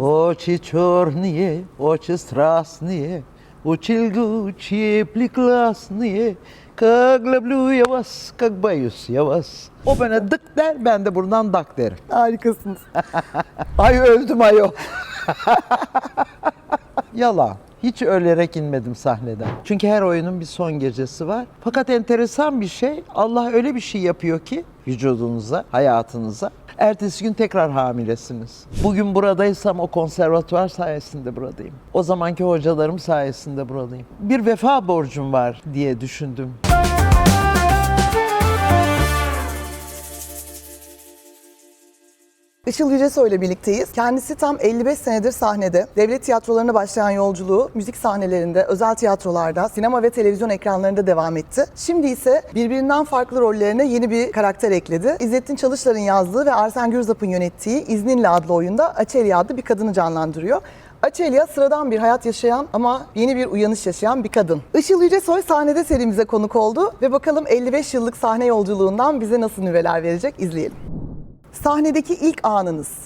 Очі чорні, очі страстні, учильгучие прекрасные. Как люблю я вас, как боюсь я вас. O bana dık der, ben de buradan dak derim. Harikasınız. Ay öldüm ayol. Yalan. Hiç ölerek inmedim sahneden. Çünkü her oyunun bir son gecesi var. Fakat enteresan bir şey, Allah öyle bir şey yapıyor ki vücudunuza, hayatınıza. Ertesi gün tekrar hamilesiniz. Bugün buradaysam o konservatuvar sayesinde buradayım. O zamanki hocalarım sayesinde buradayım. Bir vefa borcum var diye düşündüm. Işıl Yücesoy ile birlikteyiz. Kendisi tam 55 senedir sahnede. Devlet tiyatrolarına başlayan yolculuğu müzik sahnelerinde, özel tiyatrolarda, sinema ve televizyon ekranlarında devam etti. Şimdi ise birbirinden farklı rollerine yeni bir karakter ekledi. İzzettin Çalışlar'ın yazdığı ve Arsen Gürzap'ın yönettiği İzninle adlı oyunda Açelya adlı bir kadını canlandırıyor. Açelya sıradan bir hayat yaşayan ama yeni bir uyanış yaşayan bir kadın. Işıl Yücesoy sahnede serimize konuk oldu ve bakalım 55 yıllık sahne yolculuğundan bize nasıl nüveler verecek izleyelim. Sahnedeki ilk anınız.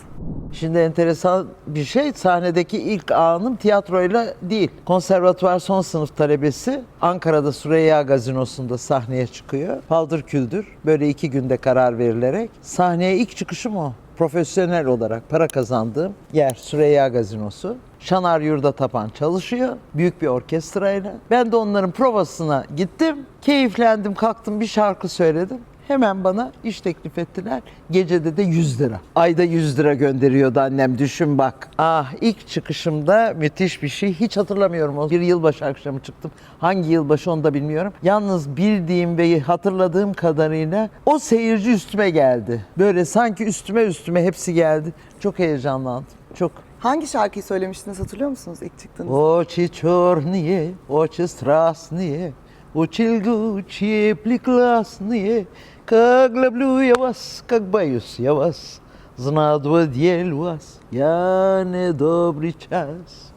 Şimdi enteresan bir şey sahnedeki ilk anım tiyatroyla değil. Konservatuvar son sınıf talebesi Ankara'da Süreyya Gazinosu'nda sahneye çıkıyor. Paldır küldür böyle iki günde karar verilerek. Sahneye ilk çıkışım o. Profesyonel olarak para kazandığım yer Süreyya Gazinosu. Şanar Yurda Tapan çalışıyor. Büyük bir orkestrayla. Ben de onların provasına gittim. Keyiflendim, kalktım bir şarkı söyledim. Hemen bana iş teklif ettiler. Gecede de 100 lira. Ayda 100 lira gönderiyordu annem düşün bak. Ah ilk çıkışımda müthiş bir şey. Hiç hatırlamıyorum. o. Bir yılbaşı akşamı çıktım. Hangi yılbaşı onu da bilmiyorum. Yalnız bildiğim ve hatırladığım kadarıyla o seyirci üstüme geldi. Böyle sanki üstüme üstüme hepsi geldi. Çok heyecanlandım. Çok Hangi şarkıyı söylemiştiniz hatırlıyor musunuz ilk çıktığınızda? Oçi çorniye, oçi strasniye, страстні, учильгучие прекрасные. Как люблю я вас, как боюсь я вас. Знадва дель вас, я не добрый час.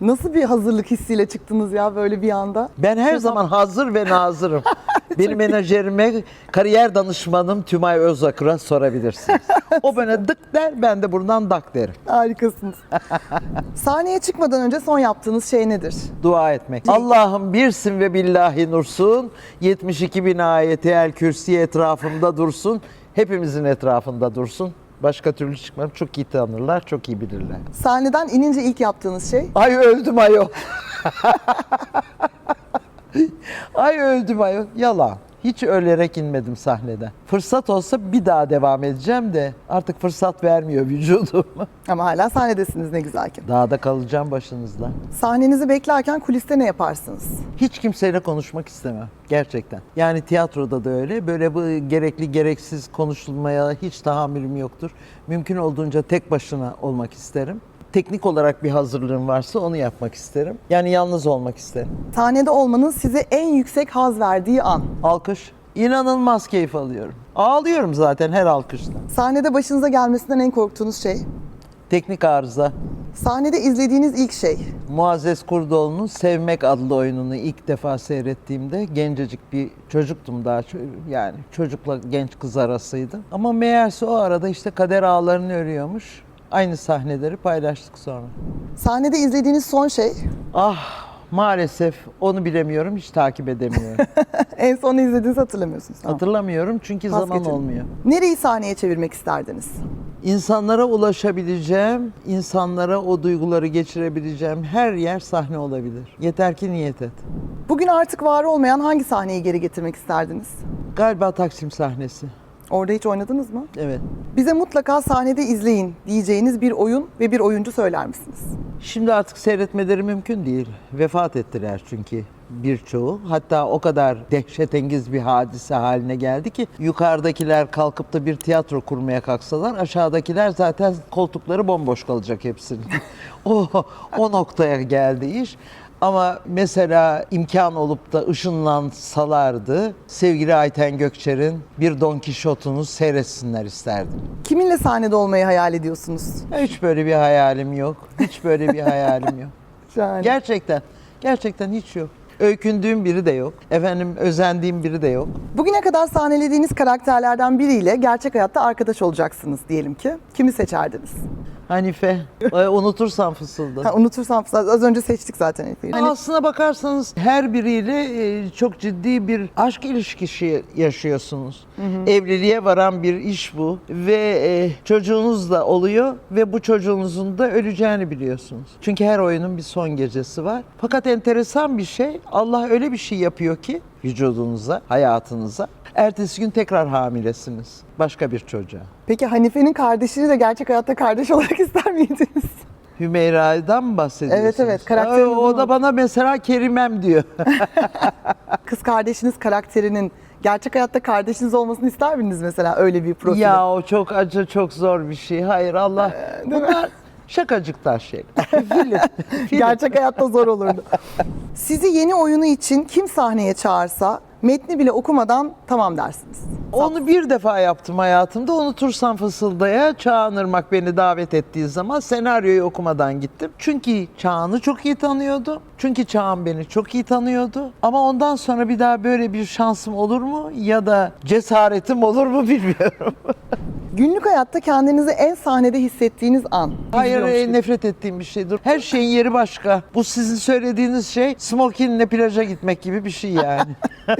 Nasıl bir hazırlık hissiyle çıktınız ya böyle bir anda? Ben her zaman hazır ve nazırım. Benim menajerime, kariyer danışmanım Tümay Özakır'a sorabilirsiniz. O bana dık der, ben de buradan dak derim. Harikasınız. Sahneye çıkmadan önce son yaptığınız şey nedir? dua etmek. Allah'ım birsin ve billahi nursun. 72 bin ayeti el kürsi etrafımda dursun. Hepimizin etrafında dursun. Başka türlü çıkmam. Çok iyi tanırlar, çok iyi bilirler. Sahneden inince ilk yaptığınız şey? Ay öldüm ayol. Ay öldüm ayol. Yalan. Hiç ölerek inmedim sahneden. Fırsat olsa bir daha devam edeceğim de artık fırsat vermiyor vücudum. Ama hala sahnedesiniz ne güzel ki. Dağda kalacağım başınızda. Sahnenizi beklerken kuliste ne yaparsınız? Hiç kimseyle konuşmak istemem gerçekten. Yani tiyatroda da öyle. Böyle bu gerekli gereksiz konuşulmaya hiç tahammülüm yoktur. Mümkün olduğunca tek başına olmak isterim. Teknik olarak bir hazırlığım varsa onu yapmak isterim. Yani yalnız olmak isterim. Sahnede olmanın size en yüksek haz verdiği an. Alkış. İnanılmaz keyif alıyorum. Ağlıyorum zaten her alkışta. Sahnede başınıza gelmesinden en korktuğunuz şey. Teknik arıza. Sahnede izlediğiniz ilk şey. Muazzez Kurdoğlu'nun Sevmek adlı oyununu ilk defa seyrettiğimde gencecik bir çocuktum daha yani çocukla genç kız arasıydı. Ama meğerse o arada işte kader ağlarını örüyormuş. Aynı sahneleri paylaştık sonra. Sahnede izlediğiniz son şey. Ah maalesef onu bilemiyorum hiç takip edemiyorum. en son izlediğinizi hatırlamıyorsunuz. Tamam. Hatırlamıyorum çünkü Pas zaman geçelim. olmuyor. Nereyi sahneye çevirmek isterdiniz? İnsanlara ulaşabileceğim, insanlara o duyguları geçirebileceğim her yer sahne olabilir. Yeter ki niyet et. Bugün artık var olmayan hangi sahneyi geri getirmek isterdiniz? Galiba Taksim sahnesi. Orada hiç oynadınız mı? Evet. Bize mutlaka sahnede izleyin diyeceğiniz bir oyun ve bir oyuncu söyler misiniz? Şimdi artık seyretmeleri mümkün değil. Vefat ettiler çünkü birçoğu. Hatta o kadar dehşetengiz bir hadise haline geldi ki yukarıdakiler kalkıp da bir tiyatro kurmaya kalksalar aşağıdakiler zaten koltukları bomboş kalacak hepsinin. o, o noktaya geldi iş. Ama mesela imkan olup da ışınlansalardı sevgili Ayten Gökçer'in bir Don Kişot'unu seyretsinler isterdim. Kiminle sahnede olmayı hayal ediyorsunuz? Hiç böyle bir hayalim yok. Hiç böyle bir hayalim yok. Yani. Gerçekten. Gerçekten hiç yok. Öykündüğüm biri de yok. Efendim özendiğim biri de yok. Bugüne kadar sahnelediğiniz karakterlerden biriyle gerçek hayatta arkadaş olacaksınız diyelim ki. Kimi seçerdiniz? Hanife. Ay, unutursan fısılda. Ha, unutursam az önce seçtik zaten. Hani Aslına bakarsanız her biriyle e, çok ciddi bir aşk ilişkisi yaşıyorsunuz. Evliliğe varan bir iş bu ve e, çocuğunuz da oluyor ve bu çocuğunuzun da öleceğini biliyorsunuz. Çünkü her oyunun bir son gecesi var. Fakat enteresan bir şey Allah öyle bir şey yapıyor ki vücudunuza, hayatınıza. Ertesi gün tekrar hamilesiniz. Başka bir çocuğa. Peki Hanife'nin kardeşini de gerçek hayatta kardeş olarak ister miydiniz? Hümeyra'dan mı bahsediyorsunuz? Evet, evet, karakterin Aa, O da bana mesela Kerimem diyor. Kız kardeşiniz karakterinin gerçek hayatta kardeşiniz olmasını ister miydiniz mesela öyle bir profilin? Ya o çok acı, çok zor bir şey. Hayır Allah. Bunlar şakacıklar. Film. Film. Gerçek hayatta zor olurdu. Sizi yeni oyunu için kim sahneye çağırsa metni bile okumadan tamam dersiniz. Onu bir defa yaptım hayatımda. Unutursam fısıldaya Çağan Irmak beni davet ettiği zaman senaryoyu okumadan gittim. Çünkü Çağan'ı çok iyi tanıyordu. Çünkü Çağan beni çok iyi tanıyordu. Ama ondan sonra bir daha böyle bir şansım olur mu ya da cesaretim olur mu bilmiyorum. Günlük hayatta kendinizi en sahnede hissettiğiniz an. Hayır e, nefret ettiğim bir şeydir. Her şeyin yeri başka. Bu sizin söylediğiniz şey smokinle plaja gitmek gibi bir şey yani.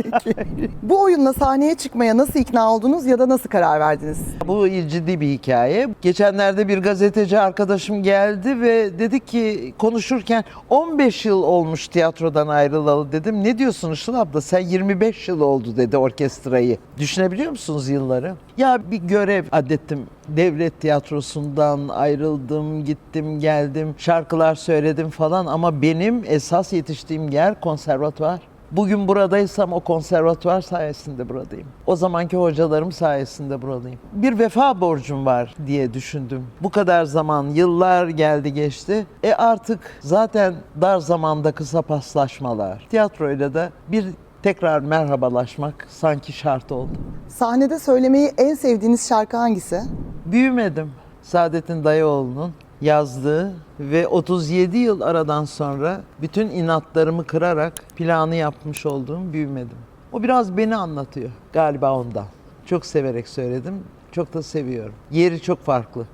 Bu oyunla sahneye çıkmaya nasıl ikna oldunuz ya da nasıl karar verdiniz? Bu ciddi bir hikaye. Geçenlerde bir gazeteci arkadaşım geldi ve dedi ki konuşurken 15 yıl olmuş tiyatrodan ayrılalı dedim. Ne diyorsun Işıl abla sen 25 yıl oldu dedi orkestrayı. Düşünebiliyor musunuz yılları? Ya bir görev adettim. Devlet tiyatrosundan ayrıldım, gittim, geldim, şarkılar söyledim falan ama benim esas yetiştiğim yer konservatuvar. Bugün buradaysam o konservatuvar sayesinde buradayım. O zamanki hocalarım sayesinde buradayım. Bir vefa borcum var diye düşündüm. Bu kadar zaman, yıllar geldi geçti. E artık zaten dar zamanda kısa paslaşmalar. Tiyatroyla da bir tekrar merhabalaşmak sanki şart oldu. Sahnede söylemeyi en sevdiğiniz şarkı hangisi? Büyümedim. Saadettin Dayıoğlu'nun yazdığı ve 37 yıl aradan sonra bütün inatlarımı kırarak planı yapmış olduğum Büyümedim. O biraz beni anlatıyor galiba ondan. Çok severek söyledim. Çok da seviyorum. Yeri çok farklı.